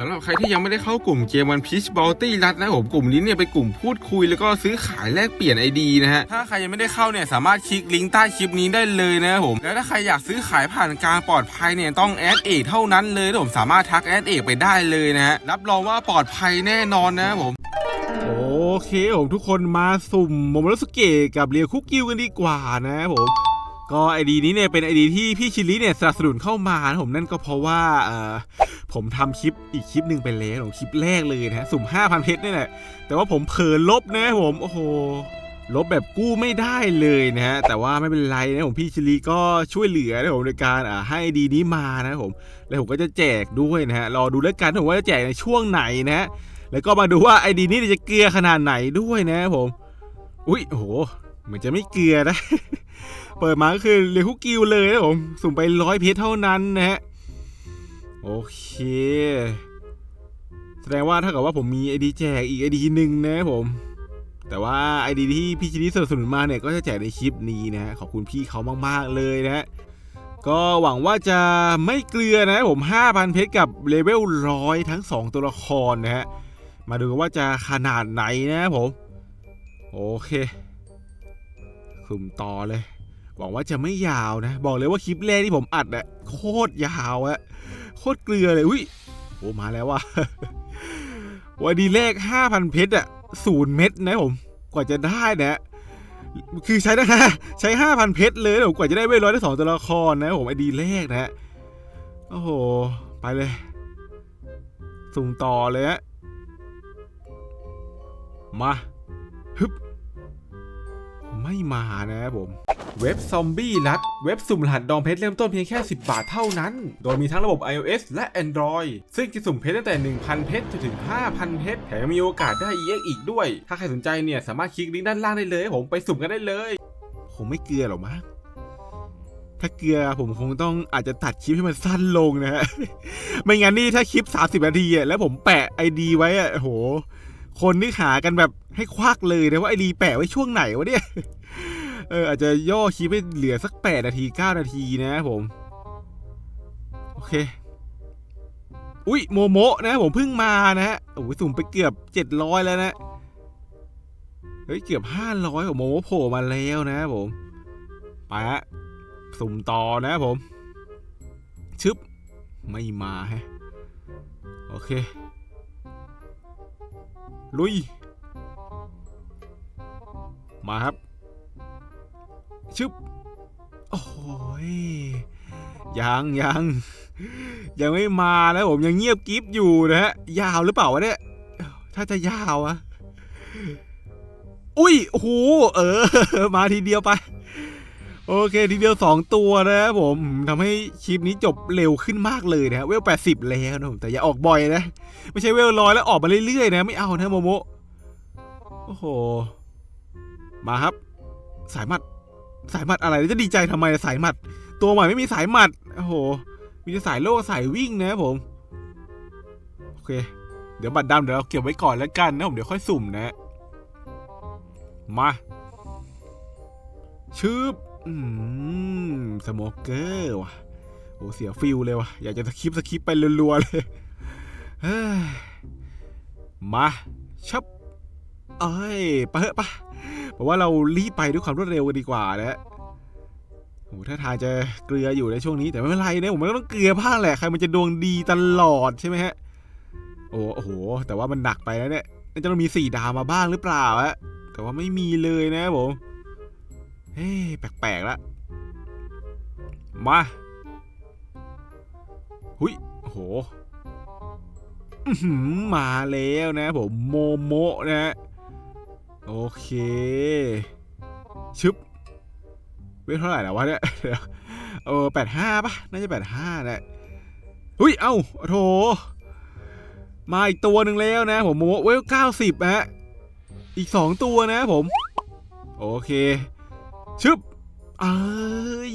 สำหรับใครที่ยังไม่ได้เข้ากลุ่มเกมวันพีชบอลตี้รัดนะผมกลุ่มนี้เนี่ยเป็นกลุ่มพูดคุยแล้วก็ซื้อขายแลกเปลี่ยนไอดีนะฮะถ้าใครยังไม่ได้เข้าเนี่ยสามารถคลิกลิงก์ใต้คลิปนี้ได้เลยนะผมแล้วถ้าใครอยากซื้อขายผ่านการปลอดภัยเนี่ยต้องแอดเอกเท่านั้นเลยผมสามารถทักแอดเอกไปได้เลยนะฮะรับรองว่าปลอดภัยแน่นอนนะครับผมโอเคผมทุกคนมาสุ่มโมโมโรสเกะกับเรียวคุกกิวกันดีกว่านะครับผมก็ไอดีนี้เนี่ยเป็นไอดีที่พี่ชิลิเนี่ยสนับสนุนเข้ามานะผมนั่นก็เพราะว่าเออ ผมทำคลิปอีกคลิปหนึ่งไปแล้วคลิปแรกเลยนะฮะสุ่ม 5,000 เพชรนี่แหละแต่ว่าผมเผลอลบนะผม โอ้โห ลบแบบกู้ไม่ได้เลยนะฮะ แต่ว่าไม่เป็นไรนะผมพี่ชิลีก็ช่วยเหลือนะผมในการอ่าให้ดีนี้มานะผม แล้วผมก็จะแจกด้วยนะฮะ รอดูแล้วกันผมว่าจะแจกในช่วงไหนนะฮะ แล้วก็มาดูว่าไอดีนี้จะเกลือขนาดไหนด้วยนะผม อุ้ยโอ้โหเหมือนจะไม่เกลือนะ เปิดมาก็คือเรียคุกกิวเลยนะผม สุ่มไปร้อยเพชรเท่านั้นนะฮะ โอเค แสดงว่าถ้าเกิดว่าผมมีไอดีแจกอีกไอดีหนึ่งนะผม แต่ว่าไอดีที่พี่ชินิสนับสนุนมาเนี่ยก็จะแจกในคลิปนี้นะ ขอบคุณพี่เขามาก ๆ เลยนะก็หวังว่าจะไม่เกลือนะผม 5,000 เพชรกับเลเวลร้อยทั้ง 2 ตัวละครนะฮะ มาดูกันว่าจะขนาดไหนนะผม โอเคคุมต่อเลย หวังว่าจะไม่ยาวนะ บอกเลยว่าคลิปแรกที่ผมอัดอะโคตรยาวอะโคตรเกลือเลยอุ้ยโอ้มาแล้วว่ะวันดีแรก 5,000 เพชรอะศูนย์เม็ดนะผม กว่าจะได้นะคือใช้นะฮะใช้ 5,000 เพชรเลยนะผมกว่าจะได้เวลร้อยได้สองตัวละครนะผมไอดีแรกนะฮะโอ้โห ไปเลย สุ่มต่อเลยฮะมาฮึบไม่มานะผม เว็บซอมบี้รัดเว็บสุ่มรหัสดองเพชรเริ่มต้นเพียงแค่ 10 บาทเท่านั้น โดยมีทั้งระบบ iOS และ Android ซึ่งจะสุ่มเพชรตั้งแต่ 1,000 เพชรจนถึง 5,000 เพชรแถมยังมีโอกาสได้ EX อีกด้วย ถ้าใครสนใจเนี่ยสามารถคลิกลิงก์ด้านล่างได้เลย ผมไปสุ่มกันได้เลยคงไม่เกลือหรอกมั้งถ้าเกลือผมคงต้องอาจจะตัดคลิปให้มันสั้นลงนะฮะ ไม่งั้นนี่ถ้าคลิป 30 นาทีอะแล้วผมแปะ ID ไว้อะโอ้โห คนนี่หากันแบบให้ควักเลยนะว่าไอดีแปะไว้ช่วงไหนวะเนี่ย เอออาจจะย่อคลิปให้เหลือสักแปดนาทีเก้านาทีนะครับผม โอเค อุ้ยโมโมะนะผมเพิ่งมานะฮะโอ้ยสุ่มไปเกือบเจ็ดร้อยแล้วนะ เฮ้ย เกือบห้าร้อยของโมโมะโผล่มาแล้วนะผม ไปฮะสุ่มต่อนะครับผม ชึบ ไม่มาฮะ โอเค ลุย มาครับ ชึบ โอ้ยยังยังยังไม่มานะผมยังเงียบกิฟอยู่นะฮะยาวหรือเปล่าวะเนี่ย ถ้าจะยาวอะอุ้ยโอ้โหเออ มาทีเดียวไป โอเคทีเดียวสองตัวนะครับผมทำให้คลิปนี้จบเร็วขึ้นมากเลยนะเวลแปดสิบแล้วนะผมแต่อย่าออกบ่อยนะ ไม่ใช่เวลร้อยแล้วออกมาเรื่อยๆนะ ไม่เอานะโมโมโอ้โห มาครับ สายมัด สายหมัดอะไรจะดีใจทำไมสายหมัด ตัวใหม่ไม่มีสายหมัดโอ้โห มีแต่สายโล่สายวิ่งนะครับผม โอเค เดี๋ยวบัตรดำเดี๋ยวเราเก็บไว้ก่อนแล้วกันนะผมเดี๋ยวค่อยสุ่มนะ มาชืบอืมสโมเกอร์ว่ะโอ้เสียฟิลเลยว่ะ อยากจะสคิปสคิปไปรัวๆเลยเฮ้ยมาชับเอ้ยไปเถอะปะ ผมว่าเรารีบไปด้วยความรวดเร็วกันดีกว่านะโอ้ถ้าทางจะเกลืออยู่ในช่วงนี้แต่ไม่เป็นไรนะผมมันก็ต้องเกลือบ้างแหละใครมันจะดวงดีตลอดใช่ไหมฮะโอ้โห แต่ว่ามันหนักไปแล้วเนี่ยน่าจะต้องมีสี่ดาวมาบ้างหรือเปล่าฮะแต่ว่าไม่มีเลยนะผมเฮ้แปลกๆละมาหุยโหมาแล้วนะผมโมโมะนะฮะ โอเคชึบเวทเท่าไหร่แล้ววะเนี่ยเออแปดห้าปะน่าจะแปดห้าแหละหุ้ย เอ้าโถมาอีกตัวหนึ่งแล้วนะ ผมโมเวลเก้าสิบฮะอีกสองตัวนะผม โอเค ชึบเอ้ย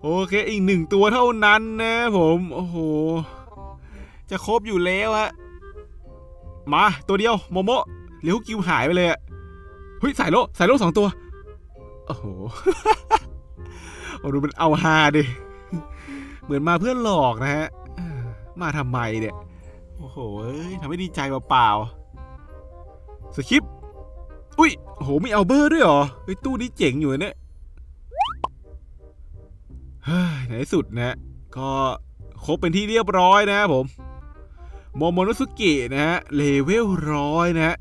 โอเค อีกหนึ่งตัวเท่านั้นนะผม โอ้โห จะครบอยู่แล้วฮะ มาตัวเดียว โมโม เลี้ยวกิวหายไปเลยอะเฮ้ยสายโลสายโลสองตัว โอ้โหโอ้ดูมันเอาฮาดิ เหมือนมาเพื่อหลอกนะฮะ มาทำไมเนี่ย โอ้โหเอ้ยทำให้ดีใจเปล่าๆสคริปอุ้ยโหมีเอาเบอร์ด้วยเหรอไอ้ตู้นี้เจ๋งอยู่เนี่ยเฮ้ยในที่สุดนะ ก็ครบเป็นที่เรียบร้อยนะครับผมโมโมโนสุกินะฮะเลเวลร้อยนะฮะ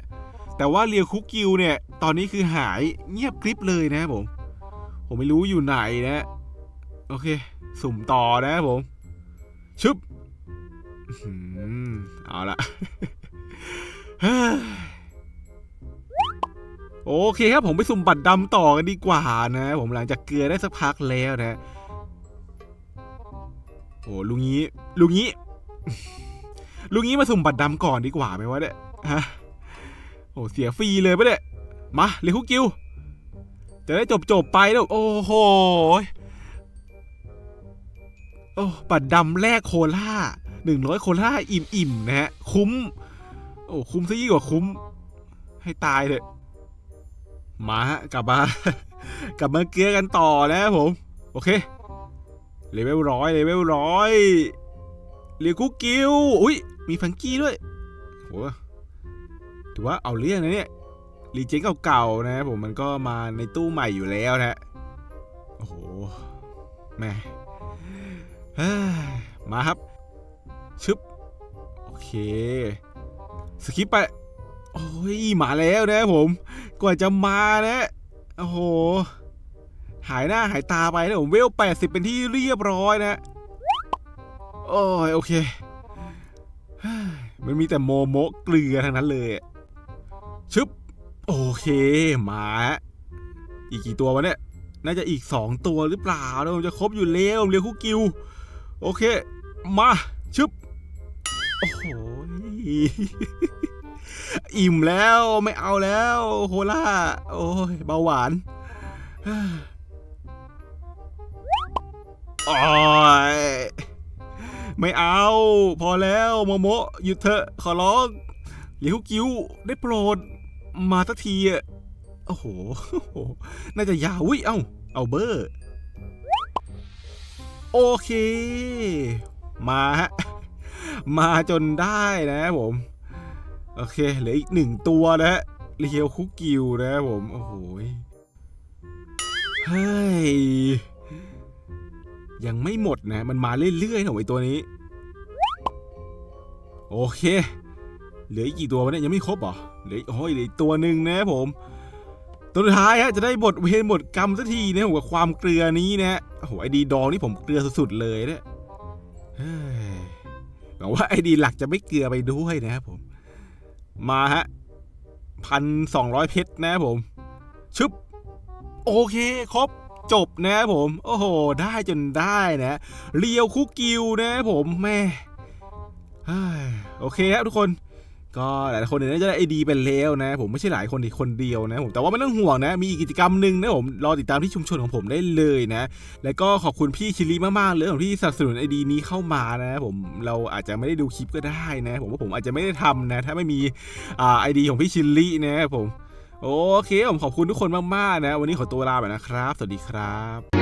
แต่ว่าเรียวคุกกิวเนี่ย ตอนนี้คือหายเงียบกริบเลยนะครับผม ผมไม่รู้อยู่ไหนนะ โอเค สุ่มต่อนะผม ชึบอื้อหือเอาละเฮ้ยโอเคครับผมไปสุ่มบัตรดำต่อกันดีกว่านะ ผมหลังจากเกลือได้สักพักแล้วนะโอ้ลุงนี้ลุงนี้ลุงนี้มาสุ่มบัตรดำก่อนดีกว่าไหมวะเนี่ยฮะ โอ้เสียฟรีเลยปะเนี่ยมาเลยคุกกิวจะได้จบจบๆไปแล้วโอ้โหโอ้บัตรดำแรกโคล่าหนึ่งร้อยโคล่าอิ่มอิ่มๆนะฮะคุ้ม โอ้คุ้มซะยิ่งกว่าคุ้ม ให้ตายเลยมาฮะกลับมากลับมาเกลือกันต่อนะครับผม โอเคเลเวลร้อยเลเวลร้อยเรียกคุกกิวอุ้ยมีฟังกี้ด้วยโห ถือว่าเอาเรื่องนะเนี่ยรีเจนเก่าๆนะผมมันก็มาในตู้ใหม่อยู่แล้วนะโอ้โหแม่มาครับ ชึบ โอเคสคิปไป โอ้ย มาแล้วนะผม กว่าจะมานะ โอ้โห หายหน้าหายตาไปนะผมเวล 80 เป็นที่เรียบร้อยนะ โอ้ย โอเค มันมีแต่โมโมะเกลือทั้งนั้นเลยอะ ชึบ โอเค มาอีกกี่ตัววะเนี่ย น่าจะอีก 2 ตัวหรือเปล่านะผมจะครบอยู่แล้วเรียกคุกกิว โอเค มาชึบ โอ้โห อิ่มแล้วไม่เอาแล้วโคล่า โอ้ยเบาหวานโอ้ยไม่เอา พอแล้วโมโมหยุดเถอะขอร้องเลี้ยวกิ้วได้โปรด มาสักทีอะโอ้โห น่าจะยาวอุ้ย เอ้า เอาเบอร์ โอเค มาฮะ มาจนได้นะผม โอเค เหลืออีกหนึ่งตัวนะฮะเรียวคุกกิวนะผม โอ้โห เฮ้ย ยังไม่หมดนะ มันมาเรื่อยๆของไอตัวนี้ โอเค เหลืออีกกี่ตัววะเนี่ยยังไม่ครบหรอเหลืออีกโอ้ยเหลืออีกตัวหนึ่งนะครับผม ตัวสุดท้ายฮะจะได้บทเวรบทกรรมสักทีนะผมกับความเกลือนี้นะฮะโอ้โหไอดีดองนี่ผมเกลือสุดๆเลยเนี่ยเฮ้ยหวังว่าไอดีหลักจะไม่เกลือไปด้วยนะครับผม มาฮะพันสองร้อยเพชรนะครับผม ชึบ โอเคครบจบนะครับผม โอ้โห ได้จนได้นะเรียวคุกกิวนะครับผมแม่เฮ้ยโอเคครับทุกคน ก็หลายคนเนี่ยน่าจะได้ไอดีเป็นแล้วนะ ผมไม่ใช่หลายคนอีกคนเดียวนะผมแต่ว่าไม่ต้องห่วงนะ มีอีกกิจกรรมหนึ่งนะผมรอติดตามที่ชุมชนของผมได้เลยนะ แล้วก็ขอบคุณพี่ชิลี่มากๆเลยของที่สนับสนุนไอดีนี้เข้ามานะผมเราอาจจะไม่ได้ดูคลิปก็ได้นะ ผมว่าผมอาจจะไม่ได้ทำนะ ถ้าไม่มีอ่าไอดีของพี่ชิลี่นะผมโอเคผมขอบคุณทุกคนมากๆนะ วันนี้ขอตัวลาไปนะครับ สวัสดีครับ